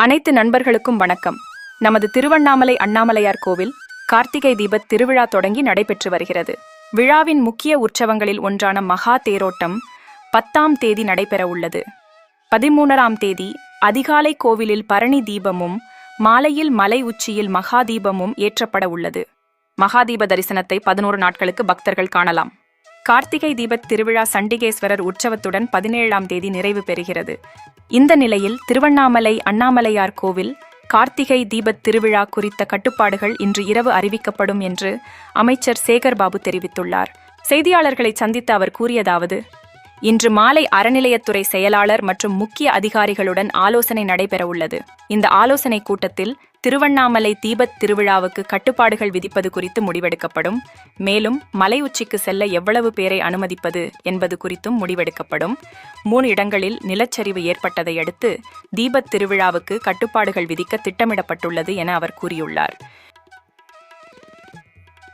அனைத்து நண்பர்களுக்கும் வணக்கம். நமது திருவண்ணாமலை அண்ணாமலையார் கோவில் கார்த்திகை தீபத் திருவிழா தொடங்கி நடைபெற்று வருகிறது. விழாவின் முக்கிய உற்சவங்களில் ஒன்றான மகா தேரோட்டம் பத்தாம் தேதி நடைபெற உள்ளது. பதிமூணராம் தேதி அதிகாலை கோவிலில் பரணி தீபமும் மாலையில் மலை உச்சியில் மகா தீபமும் ஏற்றப்பட உள்ளது. மகாதீப தரிசனத்தை பதினோரு நாட்களுக்கு பக்தர்கள் காணலாம். கார்த்திகை தீபத் திருவிழா சண்டிகேஸ்வரர் உற்சவத்துடன் பதினேழாம் தேதி நிறைவு பெறுகிறது. இந்த நிலையில் திருவண்ணாமலை அண்ணாமலையார் கோவில் கார்த்திகை தீபத் திருவிழா குறித்த கட்டுப்பாடுகள் இன்று இரவு அறிவிக்கப்படும் என்று அமைச்சர் சேகர்பாபு தெரிவித்துள்ளார். செய்தியாளர்களை சந்தித்து அவர் கூறியதாவது இன்று மாலை அறநிலையத்துறை செயலாளர் மற்றும் முக்கிய அதிகாரிகளுடன் ஆலோசனை நடைபெறவுள்ளது. இந்த ஆலோசனை கூட்டத்தில் திருவண்ணாமலை தீபத் திருவிழாவுக்கு கட்டுப்பாடுகள் விதிப்பது குறித்து முடிவெடுக்கப்படும். மேலும் மலை உச்சிக்கு செல்ல எவ்வளவு பேரை அனுமதிப்பது என்பது குறித்தும் முடிவெடுக்கப்படும். மூணு இடங்களில் நிலச்சரிவு ஏற்பட்டதை அடுத்து தீபத் திருவிழாவுக்கு கட்டுப்பாடுகள் விதிக்க திட்டமிடப்பட்டுள்ளது என அவர் கூறியுள்ளார்.